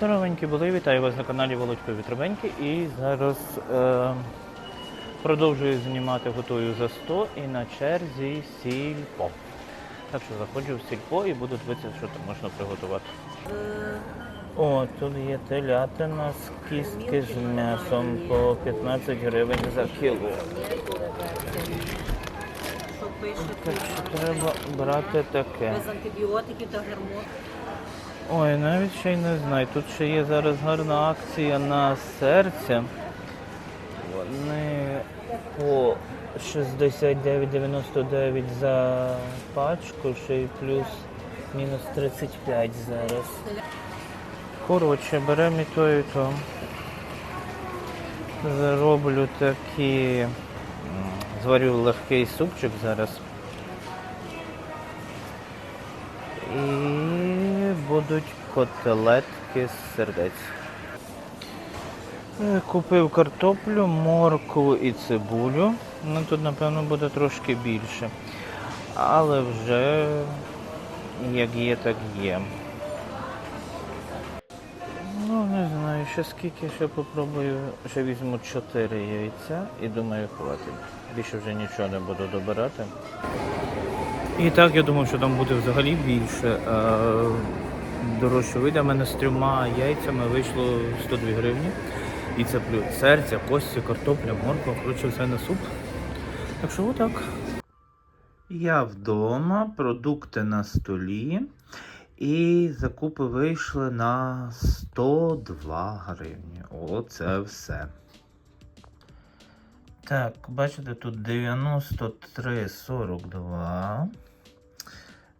Здоровенькі були, вітаю вас на каналі Володько Вітровеньки і зараз е, продовжую знімати готую за 100 і на черзі сільпо. Так що заходжу в сільпо і буду дивитися, що там можна приготувати. О, тут є телятина з кістки з м'ясом по 15 гривень за кіло. Так що треба брати таке. без антибіотиків та гормонів. Ой, навіть ще й не знаю. Тут ще є зараз гарна акція на серце. Вони по 69,99 за пачку, ще й плюс мінус 35 зараз. Коротше, беремо і то, і то. Зароблю такі. Зварю легкий супчик зараз. Будуть котлетки з сердець. Е, Купив картоплю, моркву і цибулю. Ну тут, напевно, буде трошки більше. Але вже як є, так є. Ну, не знаю, ще скільки ще попробую. Ще візьму 4 яйця і думаю, хватить. Більше вже нічого не буду добирати. І так я думав, що там буде взагалі більше. Дорожче вийде. У мене з трьома яйцями вийшло 102 гривні. І це плюс серця, кості, картопля, морква, коротше, все на суп. Так що отак. Я вдома, продукти на столі. І закупи вийшли на 102 гривні. Оце все. Так, бачите, тут 93,42.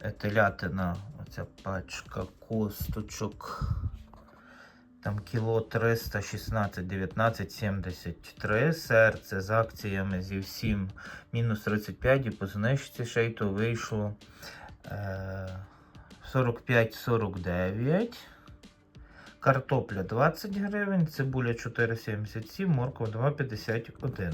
Е, Телятина, оця пачка косточок. Там кіло 316, 19, 73. Серце з акціями зі всім мінус 35 і по знижці ще вийшло е, 45-49. Картопля 20 гривень, цибуля 4,77, морква 2,51.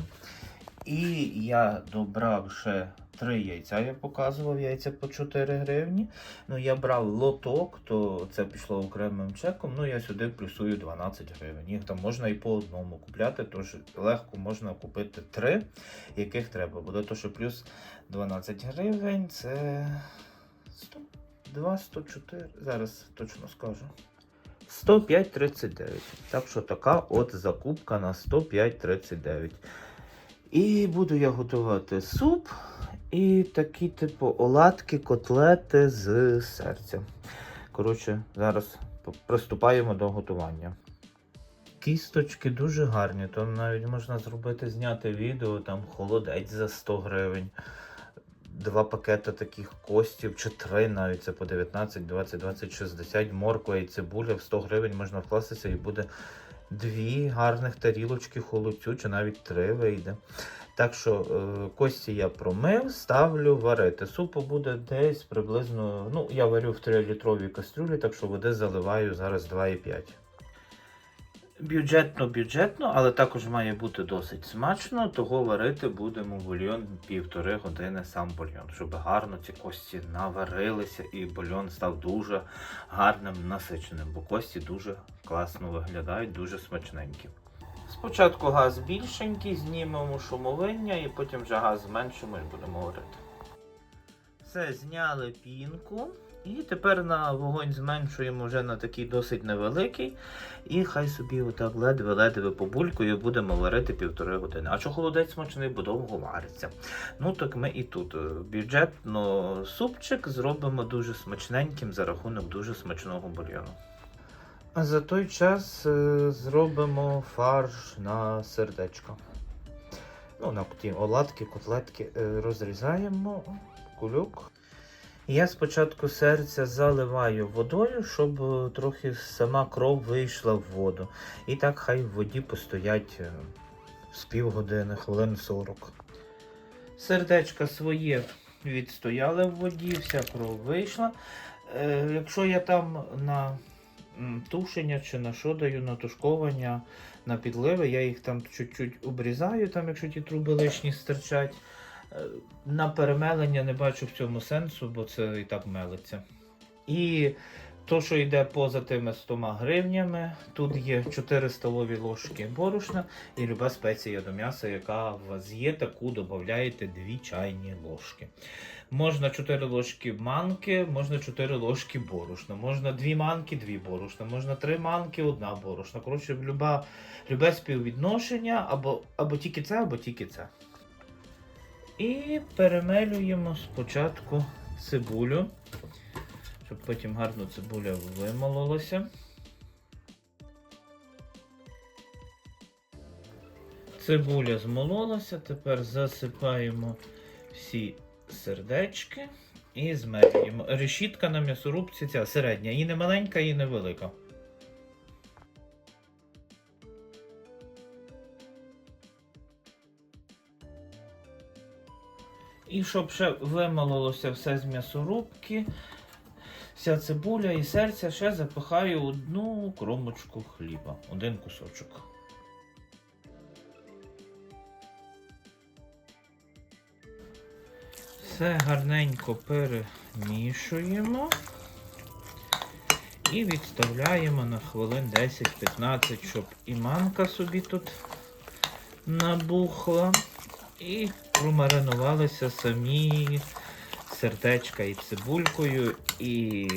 І я добрав ще 3 яйця, я показував яйця по 4 гривні. Ну, я брав лоток, то це пішло окремим чеком. Ну, я сюди плюсую 12 гривень. Їх там можна і по одному купляти, тож легко можна купити 3, яких треба буде. То, що плюс 12 гривень це 102, 104. Зараз точно скажу. 105,39. Так що така от закупка на 105,39. І буду я готувати суп і такі, типу, оладки, котлети з серця. Коротше, зараз приступаємо до готування. Кісточки дуже гарні, то навіть можна зробити, зняти відео, там холодець за 100 гривень. Два пакети таких костів, чи три навіть це по 19, 20, 20, 60, морква і цибуля в 100 гривень можна вкластися і буде дві гарних тарілочки холодцю, чи навіть три вийде. Так що е, кості я промив, ставлю варити. Супу буде десь приблизно. Ну, я варю в 3-літровій кастрюлі, так що води заливаю зараз 2,5. Бюджетно, бюджетно, але також має бути досить смачно, того варити будемо бульйон півтори години сам бульйон, щоб гарно ці кості наварилися і бульйон став дуже гарним, насиченим, бо кості дуже класно виглядають, дуже смачненькі. Спочатку газ більшенький, знімемо шумовиння і потім вже газ зменшимо і будемо варити. Все, зняли пінку. І тепер на вогонь зменшуємо вже на такий досить невеликий. І хай собі отак ледве-ледве побулькою будемо варити півтори години. А що холодець смачний, бо довго вариться. Ну так ми і тут бюджетно супчик зробимо дуже смачненьким за рахунок дуже смачного бульйону. А за той час е, зробимо фарш на сердечко. Ну, на ті оладки, котлетки е, розрізаємо кульок. Я спочатку серця заливаю водою, щоб е, трохи сама кров вийшла в воду. І так хай в воді постоять е, з півгодини, хвилин 40. Сердечка своє відстояли в воді, вся кров вийшла. Е, якщо я там на тушення чи на що даю, на тушковання, на підливи, я їх там чуть-чуть обрізаю, там, якщо ті труби лишні стирчать. Е, На перемелення не бачу в цьому сенсу, бо це і так мелиться. І То, що йде поза тими 100 гривнями, тут є 4 столові ложки борошна і люба спеція до м'яса, яка у вас є, таку додаєте 2 чайні ложки. Можна 4 ложки манки, можна 4 ложки борошна, можна 2 манки, 2 борошна, можна 3 манки, 1 борошна. Коротше, люба, любе співвідношення, або, або тільки це, або тільки це. І перемелюємо спочатку цибулю, щоб потім гарно цибуля вимололася. Цибуля змололася, тепер засипаємо всі сердечки і змелюємо. Решітка на м'ясорубці ця середня, і не маленька, і не велика. І щоб ще вимололося все з м'ясорубки, вся цибуля і серця ще запихаю одну кромочку хліба, один кусочок. Все гарненько перемішуємо і відставляємо на хвилин 10-15, щоб і манка собі тут набухла. І промаринувалися самі сердечка і цибулькою, і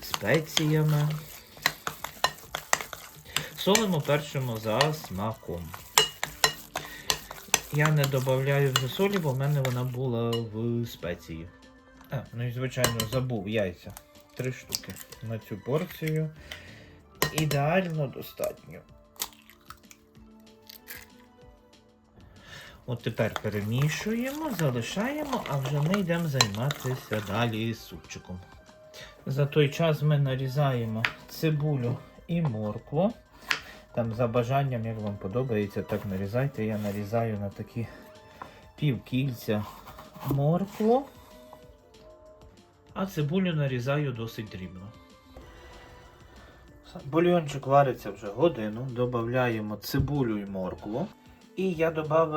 спеціями. Солимо першимо за смаком. Я не додаю вже солі, бо в мене вона була в спеції. А, ну і звичайно забув яйця. Три штуки на цю порцію. Ідеально достатньо. От тепер перемішуємо, залишаємо, а вже ми йдемо займатися далі супчиком. За той час ми нарізаємо цибулю і моркву. Там за бажанням, як вам подобається, так нарізайте. Я нарізаю на такі півкільця моркву, а цибулю нарізаю досить дрібно. Бульйончик вариться вже годину, додаємо цибулю і моркву. І я додав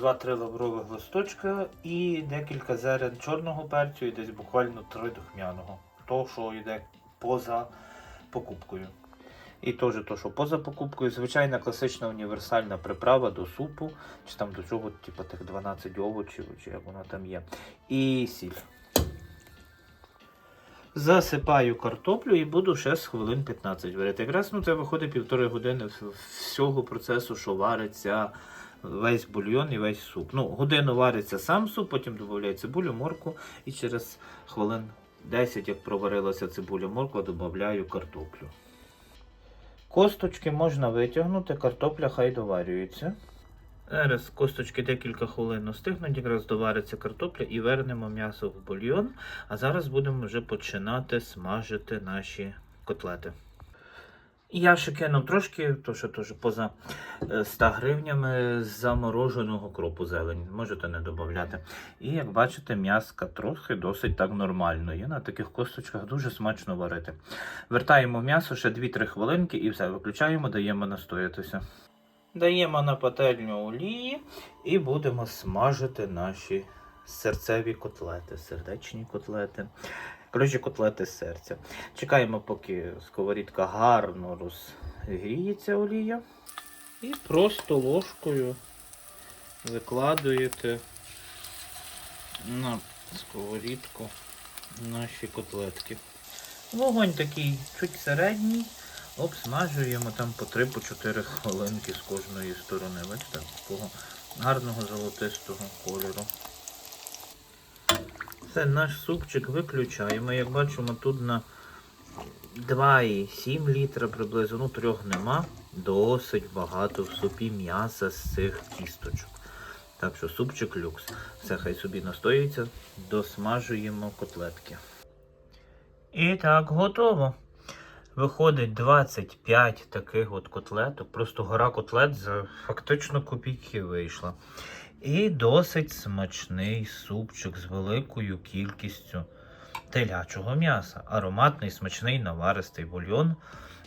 2-3 лаврових листочка і декілька зерен чорного перцю і десь буквально 3 духмяного. То, що йде поза покупкою. І теж то, що поза покупкою, звичайна класична універсальна приправа до супу, чи там до чого, типу тих 12 овочів, чи як воно там є. І сіль. Засипаю картоплю і буду ще з хвилин 15 варити. Якраз ну, це виходить півтори години всього процесу, що вариться весь бульйон і весь суп. Ну, годину вариться сам суп, потім додається цибулю, морку і через хвилин 10, як проварилася цибуля морква, додаю картоплю. Косточки можна витягнути, картопля хай доварюється. Зараз косточки декілька хвилин остигнуть, якраз довариться картопля і вернемо м'ясо в бульйон. А зараз будемо вже починати смажити наші котлети. Я ще кинув трошки, то що теж поза е, 100 гривнями замороженого кропу зелень. Можете не додати. І як бачите, м'яска трохи досить так нормально. Є на таких косточках дуже смачно варити. Вертаємо м'ясо ще 2-3 хвилинки і все, виключаємо, даємо настоятися. Даємо на пательню олії і будемо смажити наші серцеві котлети, сердечні котлети. Коротше, котлети серця. Чекаємо, поки сковорідка гарно розгріється олія. І просто ложкою викладуєте на сковорідку наші котлетки. Вогонь такий чуть середній. Обсмажуємо там по 3-4 хвилинки з кожної сторони. Бачите, такого гарного золотистого кольору. Це наш супчик виключаємо. Як бачимо, тут на 2,7 літра приблизно, ну трьох нема. Досить багато в супі м'яса з цих кісточок. Так що супчик люкс. Все, хай собі настоюється, досмажуємо котлетки. І так, готово. Виходить 25 таких от котлеток. Просто гора котлет за фактично копійки вийшла. І досить смачний супчик з великою кількістю телячого м'яса. Ароматний, смачний, наваристий бульйон.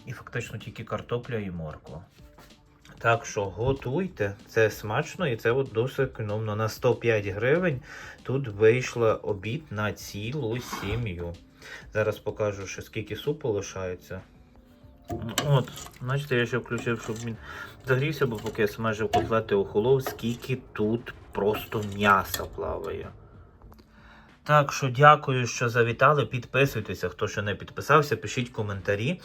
І фактично тільки картопля і морква. Так що готуйте, це смачно і це от досить економно. На 105 гривень тут вийшла обід на цілу сім'ю. Зараз покажу, що скільки супу лишається. От, бачите, я ще включив, щоб він загрівся, бо поки я смажив котлети охолов, скільки тут просто м'яса плаває. Так що дякую, що завітали. Підписуйтеся, хто ще не підписався, пишіть коментарі.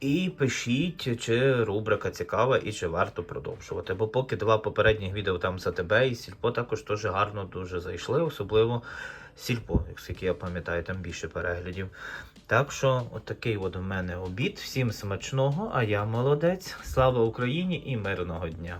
І пишіть, чи рубрика цікава і чи варто продовжувати. Бо поки два попередніх відео там за тебе і сільпо також теж гарно дуже зайшли, особливо сільпо, як я пам'ятаю, там більше переглядів. Так що, отакий от у мене обід. Всім смачного, а я молодець. Слава Україні і мирного дня!